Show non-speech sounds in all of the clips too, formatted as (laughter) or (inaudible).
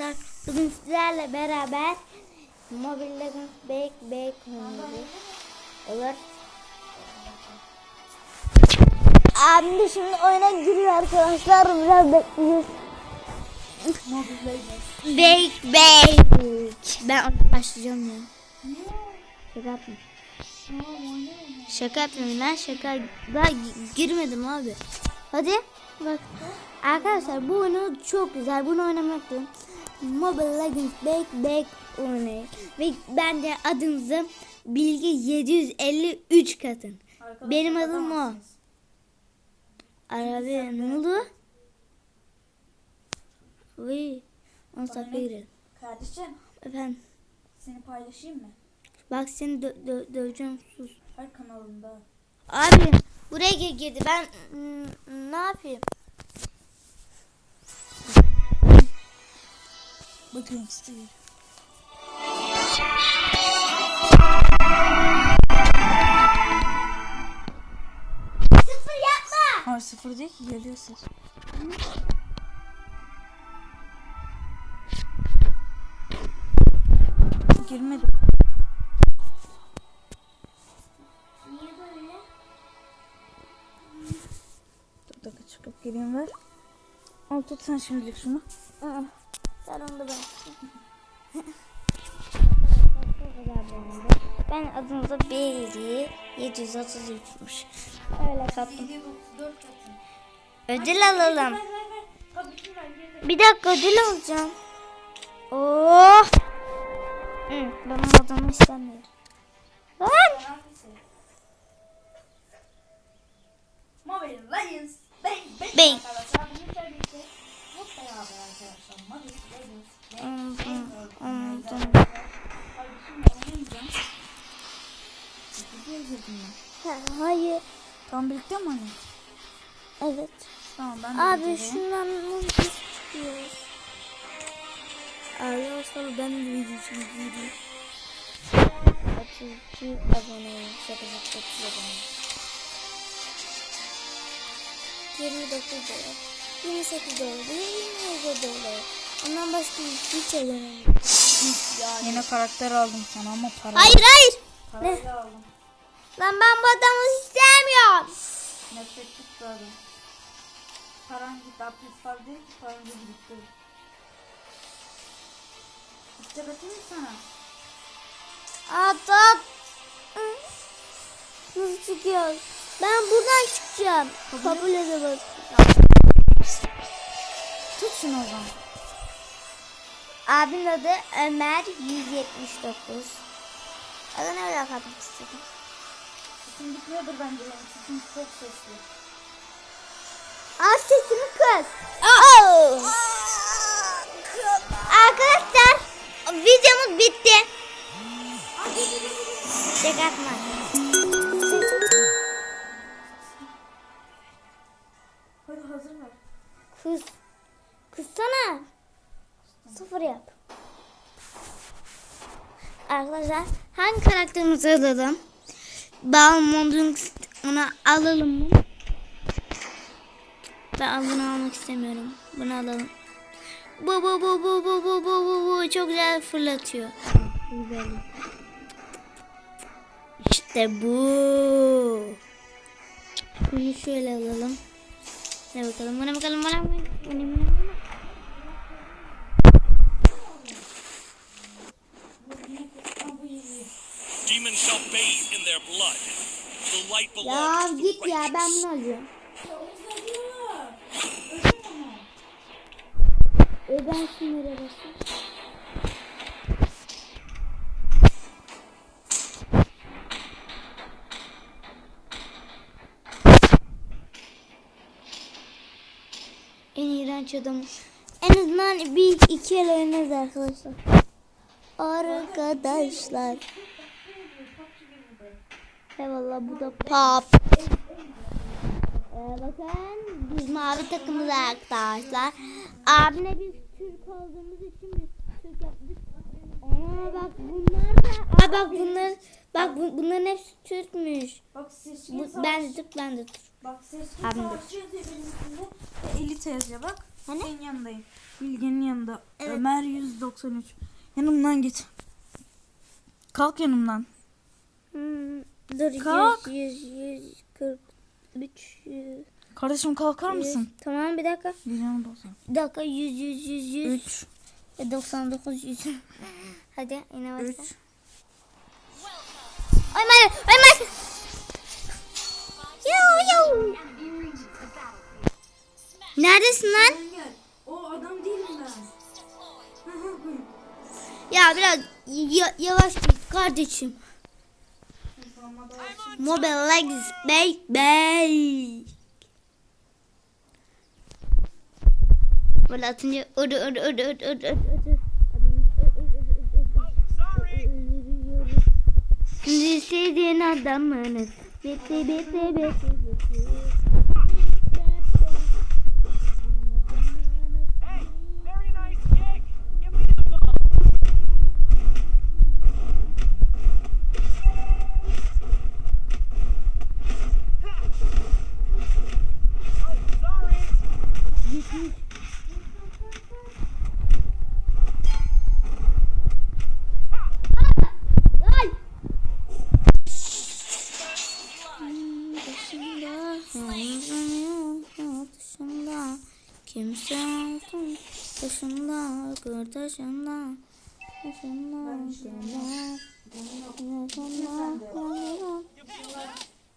Arkadaşlar bugün sizlerle beraber Mobile Legends Bake oynuyoruz. Olur. Abim de şimdi oyuna giriyor arkadaşlar. Biraz bekleyeceğiz. Bake Bake. Ben ona başlayacağım ya. Şaka yapma. Şaka yapıyorum lan şaka. Daha gi- girmedim abi. Hadi bak. Arkadaşlar bu oyunu çok güzel. Bunu oynamak istiyorum. Mobile Legends Bake Bake oynayın. Ve ben de adınızı Bilgi 753 katın. Benim adım o. Arabi ne oldu? Uy. On girelim. Kardeşim Efendim. seni paylaşayım mı? Bak seni dö- dö- döveceğim sus. Her kanalında. Abi buraya gir- girdi. Ben mm, ne yapayım? Bakın istedim. Sıfır yapma. Hayır sıfır değil ki geliyor ses. Girmedi. Niye böyle? Dur dakika çıkıp gireyim ver. Al tut sen şimdilik şunu. Aa, sen onu da ben. (laughs) ben adınıza Beyli 733'müş. Öyle kattım. Ödül alalım. Bir dakika ödül alacağım. Oh. Hı, ben o adamı istemiyorum. Lan. Mobile Legends. Bang bang. Hayır. Tamam birlikte mi oynayalım? Evet. Tamam ben de Abi şundan mum istiyor. Arkadaşlar ben de video çekiyorum. 32 abone. Şaka şaka 30 abone. 29 dolar. 28 dolar. 27 dolar. Ondan başka hiç ödemem. Yine karakter aldım sana ama para. Hayır hayır. Parayla aldım. Lan ben bu adamı istemiyorum. Nefret tuttu adam. Paran gitti. Aplis var değil ki paran da gitti. İşte atayım sana? At at. Nasıl çıkıyor? Ben buradan çıkacağım. Kabul edemez. Tut şunu o zaman. Abinin adı Ömer 179. Adını öyle katmak istedim. Sesim gitmiyordur bence benim. Sesim çok sesli. Az sesimi kız. Oh! Arkadaşlar videomuz bitti. Çek atma. Hadi hazır ver. Kız. Kızsana. Sıfır yap. Arkadaşlar hangi karakterimizi alalım? Balmond'un onu alalım mı? Ben bunu almak istemiyorum. Bunu alalım. Bu bu bu bu bu bu bu bu bu çok güzel fırlatıyor. Güzel. İşte bu. Bunu şöyle alalım. Ne bakalım buna bakalım buna buna buna buna. Demons shall bathe in their blood. The light Ya belongs to git the ya ben bunu alıyorum. E ben şunlara basayım. En iğrenç adam. En azından bir iki el oynarız arkadaşlar. Arkadaşlar. Eyvallah bu da pop. Ee, bakın biz mavi takımız arkadaşlar. Abine biz Türk olduğumuz için biz Türk yaptık. Aa bak bunlar da. Aa bak bunlar. Bak bu, bunların hepsi Türkmüş. Bak seçkin Bu, ben de Türk ben de Türk. Bak seçkin Abim de. savaşçı yazıyor benim üstünde. Ve Elite yazıyor bak. Hani? Senin yanındayım. Bilge'nin yanında. Evet. Ömer 193. Yanımdan git. Kalk yanımdan. Hmm, dur Kalk. 100 100 143 100. Kardeşim kalkar mısın? Tamam bir dakika. Geliyorum bozayım. Bir dakika 100 100 100 100. 3 E, 99 100. Hadi yine başla. 3 Ömer Ömer. Yo yo. Neredesin lan? O adam değilim ben. Ya biraz ya- yavaş git kardeşim. Mobile Legends baby. Böyle atınca ödü ödü ödü ödü ödü ödü. Liseden adamınız. Bitti bitti bitti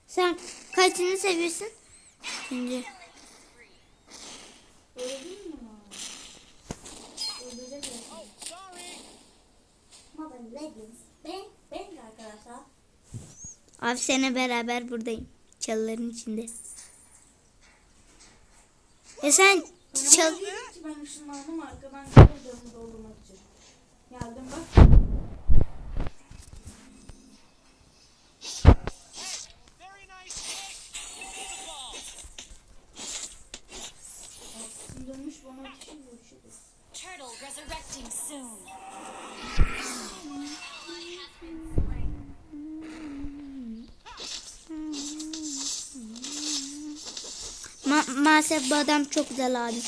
sen kaçını seviyorsun? Arkadaşlar. Abi sene beraber buradayım. Çalıların içinde. E sen çal... Ben ışınlandım arkadan geldim doldurmak için. Geldim bak. Resurrecting soon. Ma maalesef bu adam çok güzel abi.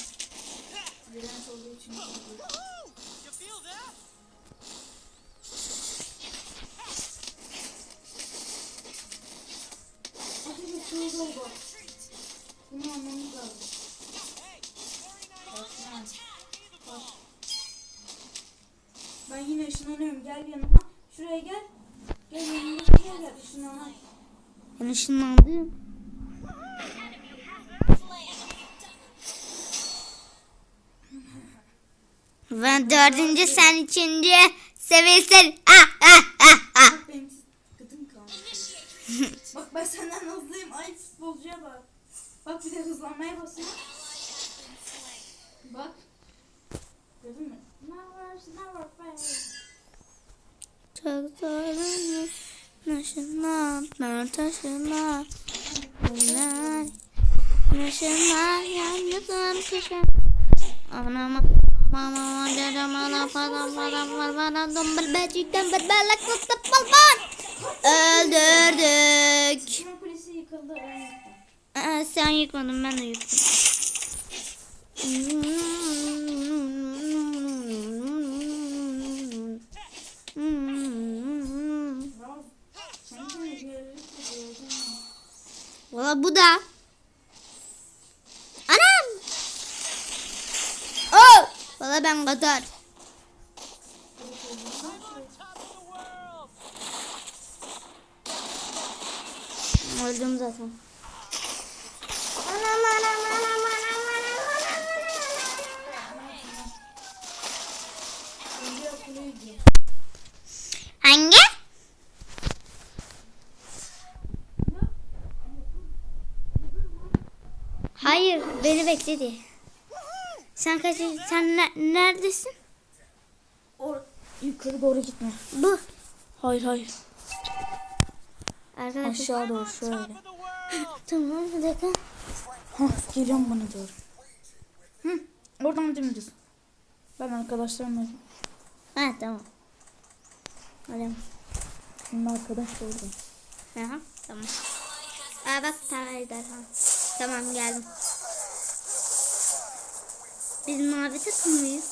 Ben ışınlandım. Ben dördüncü sen üçüncü seviyesin. Ah ah. Ben taşına. Bunlar. Naşına, yalnızım kışa. Anama. Mama falan falan falan falan dombal becikten berbelek tutup balban. Öldürdük. Aa, sen yıkmadın ben de yıktım. Bravo. Sen de bir yerlik yapıyorsun. Valla bu da. Anam. Oh. Valla ben kadar. Öldüm zaten. Hayır, beni bekledi. Sen kaç sen ne- neredesin? Or yukarı doğru gitme. Bu. Hayır hayır. Arkadaşlar. Aşağı doğru şöyle. Tamam bir dakika. Hah geliyorum bana doğru. Hı, oradan dümdüz. Ben arkadaşlarımla. Ha tamam. Öyle. Şimdi arkadaş da orada. Aha, tamam. Aa bak tamam tamam. Tamam geldim. Biz mavi takım mıyız?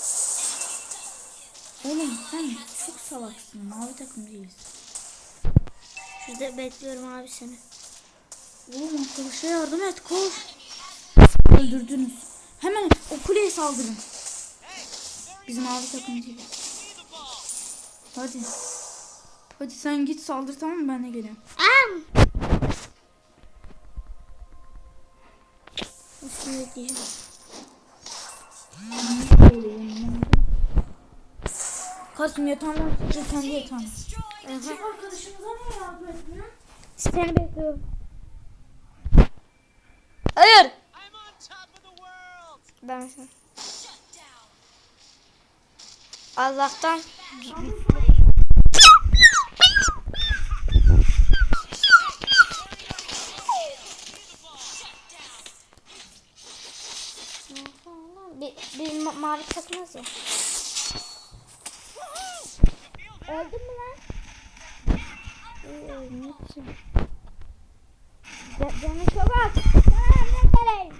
Oğlum sen çok salaksın. Mavi takım değiliz. Şurada bekliyorum abi seni. Oğlum arkadaşa yardım et koş. Öldürdünüz. Hemen o kuleye saldırın. Bizim mavi takım değil. Hadi. Hadi sen git saldır tamam mı ben de geliyorum. Am! Üstüne bekleyeceğim. Kasım yatağından çıkacak kendi yatağına. Aha. Arkadaşımıza niye yardım etmiyor? Seni bekliyorum. Hayır. Ben Allah'tan mavi takmaz ya. Öldün mü lan? İyi ölmüşsün. Ca- Canı çok az. Canım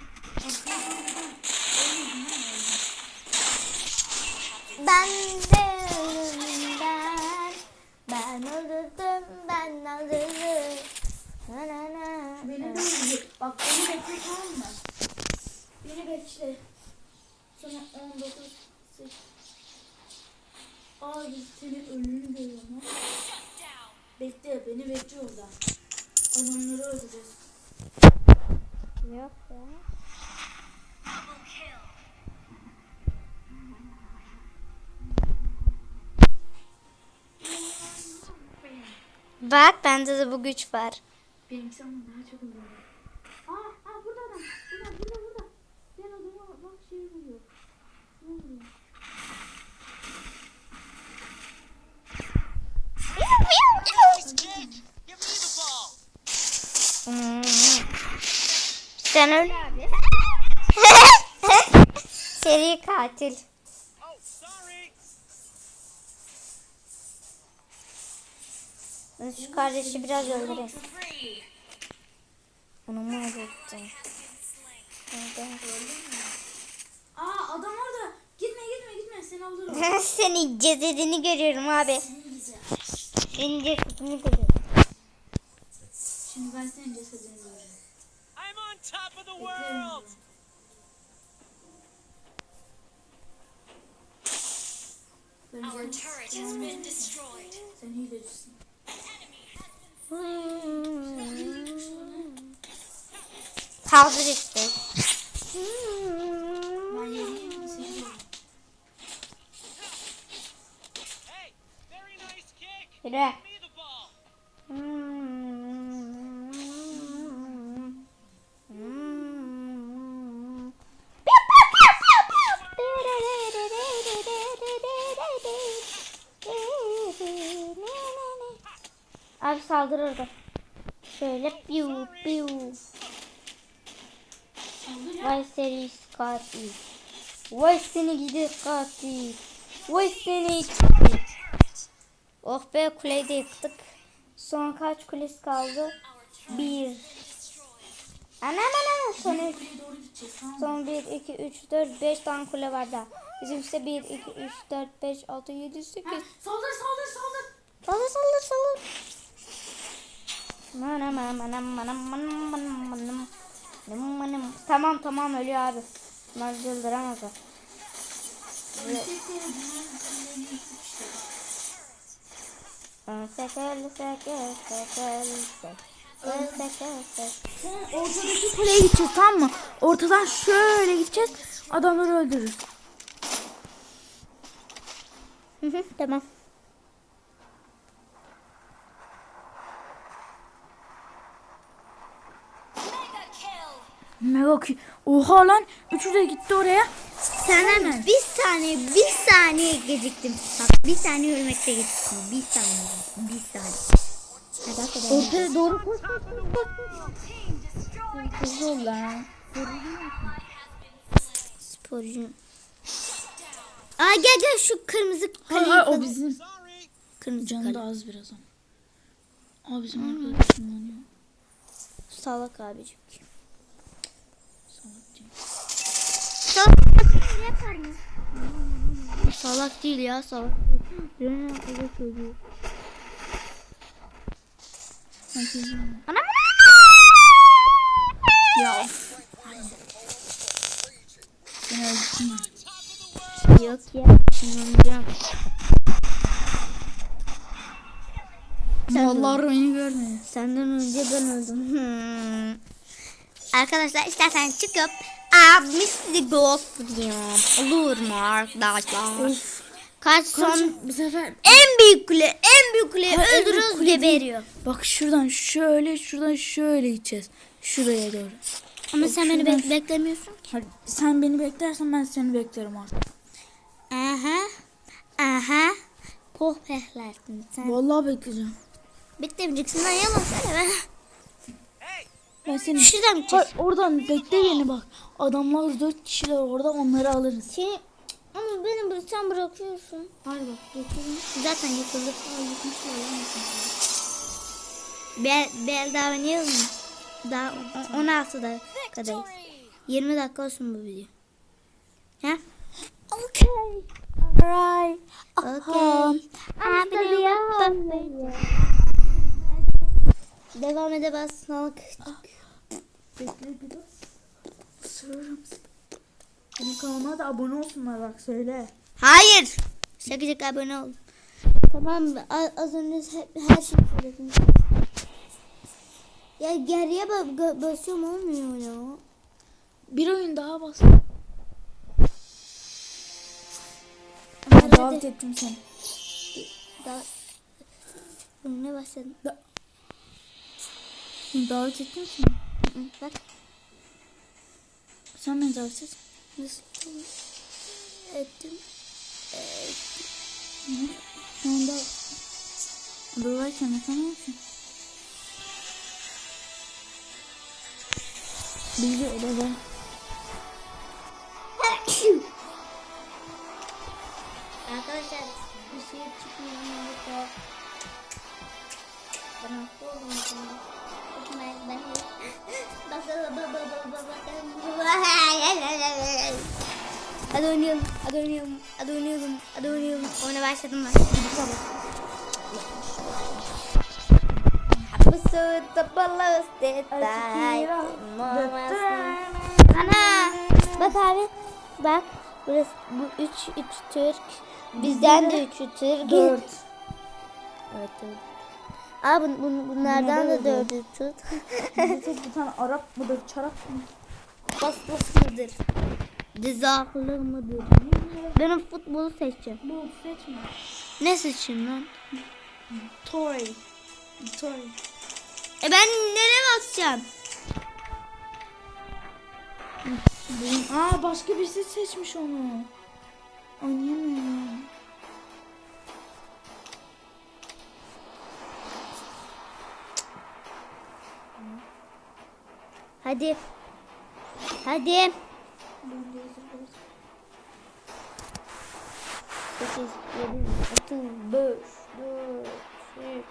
Ben de öldüm ben. Ben öldürdüm ben öldürdüm. Na na na. Beni de öldür. Bak beni bekle tamam mı? Beni bekle. Sana 19 8 Abi senin ölümünü görüyorum ha. Bekle beni bekle orada. Adamları öldüreceğiz. Yok ya. Bak bende de bu güç var. Benimki ama daha çok oluyor. Aa, aa burada adam. Burada burada burada. Ben adama bak şey vuruyor. Ne vuruyor? Kick. Give me the ball. Hmm. Sen öyle abi. (laughs) Seri katil. Şu kardeşi biraz öldüreyim. Onu öldürdün? Nereden? Aa adam orada. Gitme gitme gitme seni alır o. Ben senin cesedini görüyorum abi. Senin cesedini görüyorum. Şimdi ben senin cesedini göreceğim. I'm on top of the world. Our turret has been destroyed. sen hilecisin. Kaldır işte. Ben yeniyim Give me the ball. Abi saldır orada. Şöyle piu piu. Vay seni katil. Vay seni gidi katil. Vay seni katil. Oh be kuleyi de yıktık. Son kaç kulesi kaldı? Bir. Son üç. Doğru gideceğiz tamam mı? Son 1, 2, 3, 4, 5 tane kule var daha. Bizim ise 1, 2, 3, 4, 5, 6, 7, 8. Ha, saldır saldır saldır. Saldır saldır saldır. Manam manam manam manam manam manam manam. Tamam tamam ölüyor abi. Bunlar sekel. Sen ortadaki kuleye gideceğiz tamam mı? Ortadan şöyle gideceğiz. Adamları öldürürüz. Hı hı, tamam. Mega kill. Oha lan. Üçü de gitti oraya. Sana bir saniye, bir saniye geciktim. Bak bir saniye ölmekte geciktim. Bir saniye, bir saniye. Hadi hadi. Ortaya doğru koş. Team destroyed. Hızlı ol lan. Sporcu. Aa gel gel şu kırmızı Hayır kaleyi. hayır o bizim. Sorry. Kırmızı Canı kale. da az biraz ama. Aa bizim arkadaşım yanıyor. Salak abicim. Salak diyor. Salak. Salak değil ya salak. Yürüyen akıllı çocuğu. Anam. Ya of. Seni öldürdüm. Yok ya. İnanacağım. Vallahi beni görmedi. Senden önce ben öldüm. Hmm. Arkadaşlar istersen çıkıp abimi sizi ghostlayayım. Olur mu arkadaşlar? Kaç son Bu sefer en büyük kule en büyük Hayır, kule değil. geberiyor. bak şuradan şöyle şuradan şöyle gideceğiz. Şuraya doğru. Ama sen beni bek- beklemiyorsun. Hadi sen beni beklersen ben seni beklerim artık. Aha. Aha. Pohpehlersin sen. Vallahi bekleyeceğim. Beklemeyeceksin lan yalan söyleme. Ben seni Şuradan mı Hayır, oradan bekle beni bak. Adamlar dört kişiler orada onları alırız. Şey, ama beni bırak- sen bırakıyorsun. Hadi bak bekle. Zaten yıkıldı. Bel, bel daha oynayalım mı? Daha on- 16 dakikadayız. 20 dakika olsun bu video. Ha? Okay. Alright. Okay. Devam edemezsin. Bekle bir dur. Sırrım. Benim kanalıma da abone olsunlar bak söyle. Hayır. Şaka şaka abone ol. Tamam Az önce he- her şeyi söyledim. Ya geriye basıyorum olmuyor ya. Bir oyun daha bas. Davet ettim seni. Daha... Ne başladın? Davet ettim seni. Bak. Sen beni davet et. Nasıl ettim? Şu anda adadayken yapamıyorsun. Bilgi odada. Arkadaşlar bir şey çıkmıyor yoksa ben hasta oldum şimdi. Bakın ben Hadi oynayalım, hadi oynayalım, hadi oynayalım, hadi oynayalım. Oyuna başladım ben. Hapısı tapalı stetay. Ana! Bak abi. Bak. Burası bu üç, üç Türk. Bizden de üçü Türk. Dört. Evet dört. Aa bun, bun, bunlardan da dördü tut. (laughs) Bir tek bir tane Arap mıdır, çarap mı? Basbas mıdır? Dizaklı mıdır? Ben futbolu seçeceğim. Bu seçme. Ne seçeyim lan? Toy. Toy. E ben nereye basacağım? Aa başka birisi seçmiş onu. Oynayamıyorum. Hadi. Hadi. Sekiz, yedi, altı, beş, dört, üç,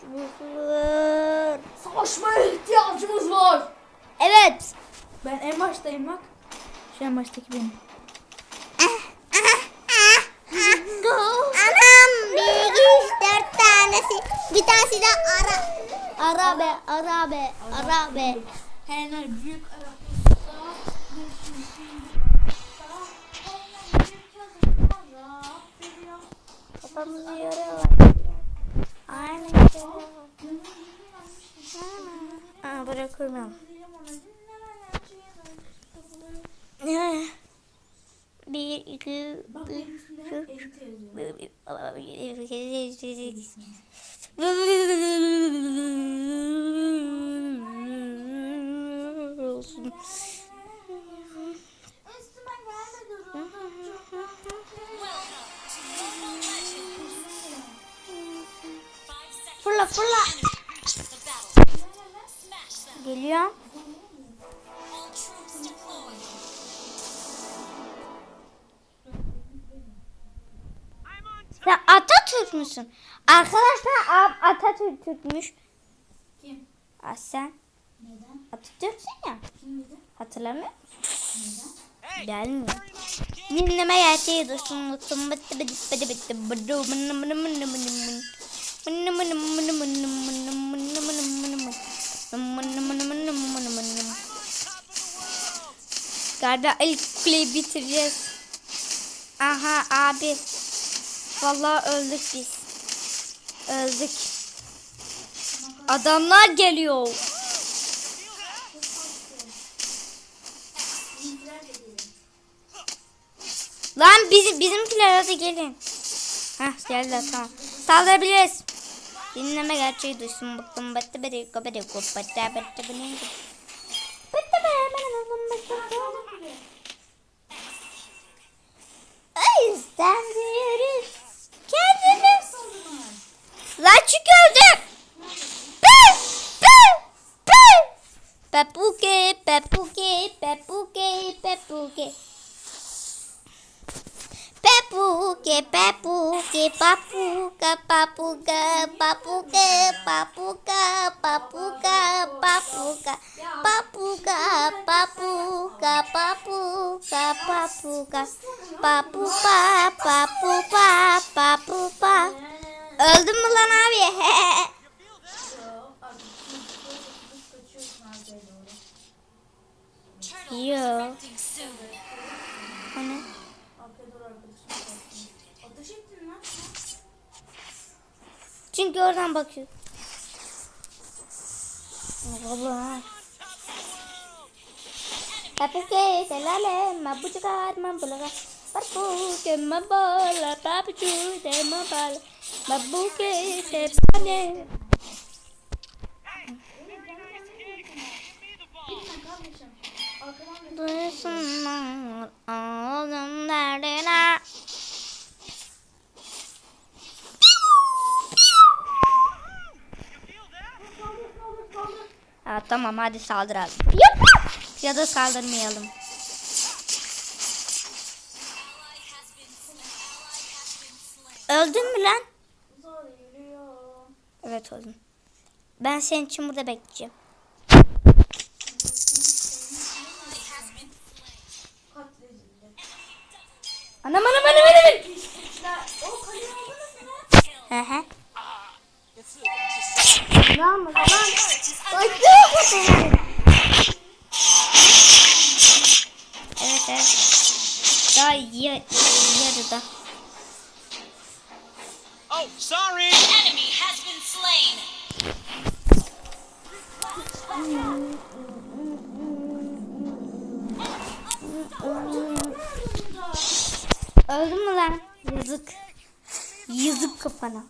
sıfır. Savaşmaya ihtiyacımız var. Evet. Ben en baştayım bak. Şu en baştaki benim. Anam bir, üç, dört tanesi. Bir tanesi de ara. Ara be, ara be, ara be. Helal büyük. Kafamızı yoruyorlar. Aynen şey. Aa, bırakırım. Ne? Bir, iki, üç, dört, olsun. Fırla fırla. Geliyor. Sen Atatürk müsün? Arkadaşlar ab Atatürk Türkmüş. Kim? Aa, sen Neden? Atatürk'sün ya. Kim dedi? Hatırlamıyor musun? Hey, Gelmiyor. Dinleme gerçeği dursun mutlum bıttı bıttı bıttı bıttı bıttı mını mını mını mını mını. Mını mını mını mını mını mını mını mını mını. Mını mını mını mını mını. Galiba ilk kuleyi bitireceğiz. Aha abi. Vallahi öldük biz. Öldük. Adamlar geliyor. Lan bizim bizimkiler hadi gelin. Hah geldiler tamam. Saldırabiliriz. Dinleme gerçeği duysun. Bıktım battı beri kabari kop battı battı benim. Battı O yüzden Lan çünkü öldüm. Pepuke, Pepuke, Pepuke, Pepuke. Pepuke, Pepuke, Papuka, Papuka, Papuke, Papuka, Papuka, Papuka, Papuka, Papuka, Papuka, Papuka, Papupa, Papupa, Papupa. Öldün mü lan abi? Yo. Hani? Çünkü oradan bakıyor. Baba. Tapuke selale mabucukar mambulaga. Parpuke mambala tapucu de mambala mabala. Mabuke, selale. Duysunlar ağzım derdine. Ha, tamam hadi saldıralım. Ya da saldırmayalım. Öldün mü lan? Evet oğlum. Ben senin için burada bekleyeceğim. Anam anam anam anam. Hı hı. Ne yapma lan? Ay ne yapma bak.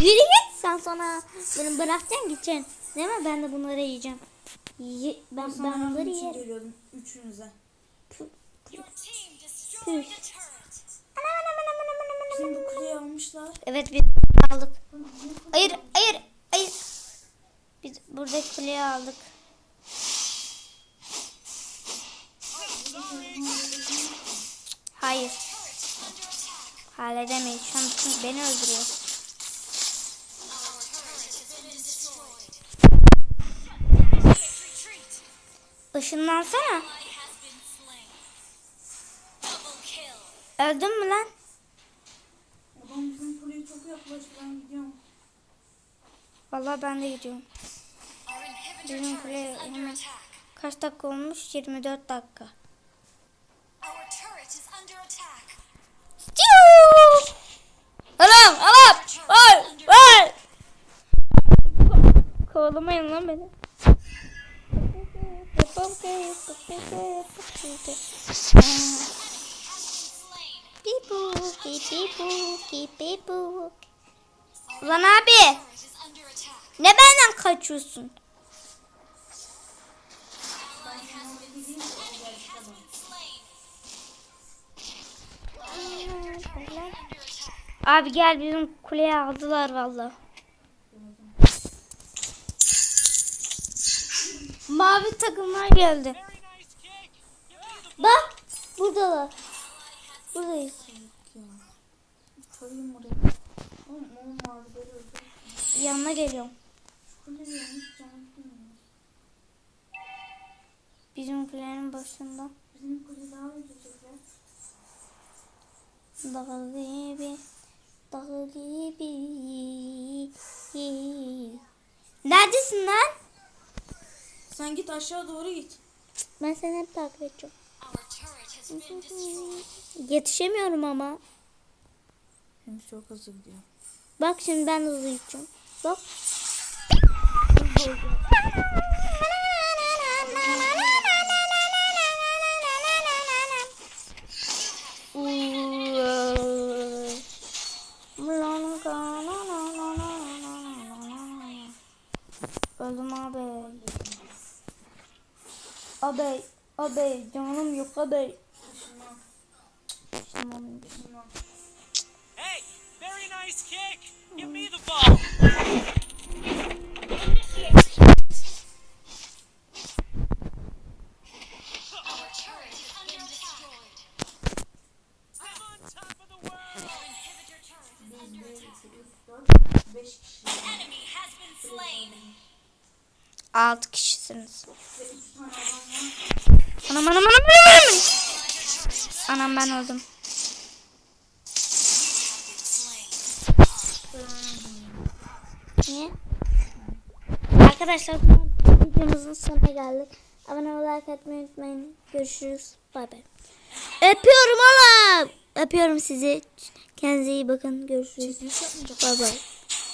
Yürü git sen sonra beni bırakacaksın gideceksin. Değil mi? Ben de bunları yiyeceğim. Ye- ben, ben bunları yerim. üçünüze. Bizim bu kuleyi almışlar. Evet biz aldık. Hayır hayır hayır. Biz buradaki kuleyi aldık. halledemeyiz. Şu an beni öldürüyor. Işınlansana. Öldün mü lan? Babam bizim kuleye çok yaklaştı ben gidiyorum. Valla ben de gidiyorum. Bizim kuleye kaç dakika olmuş? 24 dakika. Kovalamayın lan beni. Lan abi. Ne benden kaçıyorsun? Abi gel bizim kuleye aldılar vallahi. Mavi takımlar geldi. Bak buradalar. Buradayız. Yanına geliyorum. Bizim kulenin başında. Bizim kule daha. Dağ gibi, dağ gibi. Neredesin lan? Sen git aşağı doğru git. Ben seni hep takip edeceğim. Yetişemiyorum ama. Hem çok hızlı gidiyor. Bak şimdi ben hızlı gideceğim. Bak. (laughs) Abi, abi canım yok abi. Tamam. Hey, very nice kick. Give me the ball. Öldüm. Niye? Arkadaşlar videomuzun sonuna geldik. Abone olmayı like atmayı unutmayın. Görüşürüz. Bay bay. Öpüyorum oğlum. Öpüyorum sizi. Kendinize iyi bakın. Görüşürüz. Bay bay.